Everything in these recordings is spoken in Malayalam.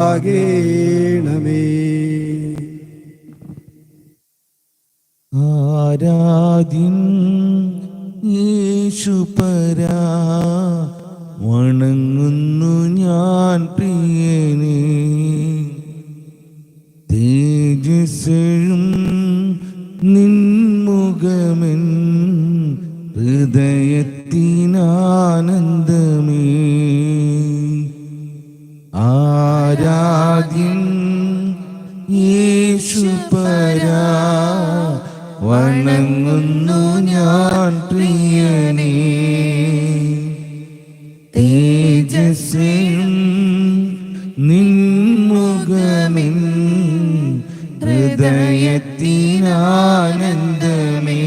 ആകേണമേ. യേശു യേശുപരാ വണങ്ങുന്നു ഞാൻ പ്രിയനെ. തേജസ്സും നിൻമുഖമെൻ ഹൃദയത്തിനാനന്ദമേ യേശുപരാ വണങ്ങുന്നു ഞാൻ പ്രിയനേ. തേജസ്സും നിൻമുഖമിൻ ഹൃദയത്തിനാനന്ദമേ.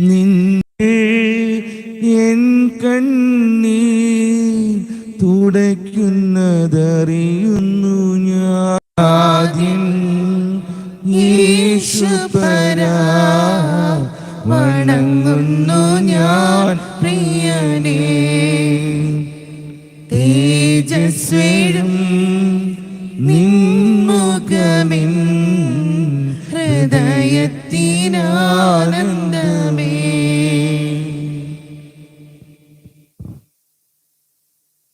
നിന്നെ കണ്ണീ തുടയ്ക്കുന്നതറിയുന്നു യേശുപരാ വണങ്ങുന്നു ഞാൻ പ്രിയനേ. തേജസ്വരും നിൻമുഖമിൻ ഹൃദയത്തിനാനന്ദമേ.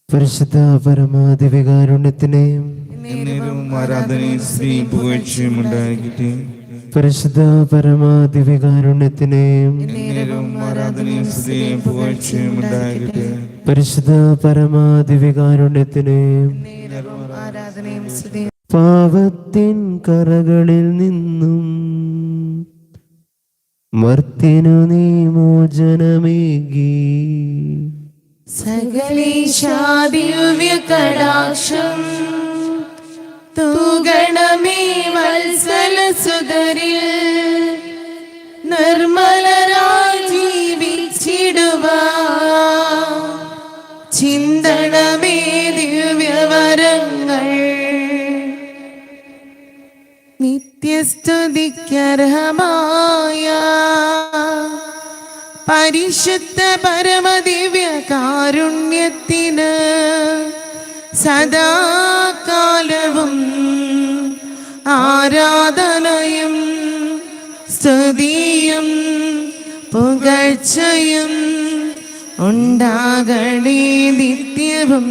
പരിശുദ്ധ പരമാധിവികാരുണ്യത്തിനെയും ആരാധനയും സ്ത്രീ പുകഴ്ചയും ഉണ്ടാകട്ടെ പരിശുദ്ധ ഉണ്ടാകട്ടെ. പരിശുദ്ധ സ്തുതി പാവത്തിൻ കറകളിൽ നിന്നും മർത്തിനു നീ മോചനമേകി. സകലേശാദിവ്യകടാക്ഷം തൂഗണമേ വത്സല നിത്യസ്തുതിക്കർഹമായ പരിശുദ്ധ പരമദിവ്യ കാരുണ്യത്തിന് സദാകാലവും ആരാധനയും സ്തുതിയും പുകഴ്ചയും ഉണ്ടാകണേ നിത്യവും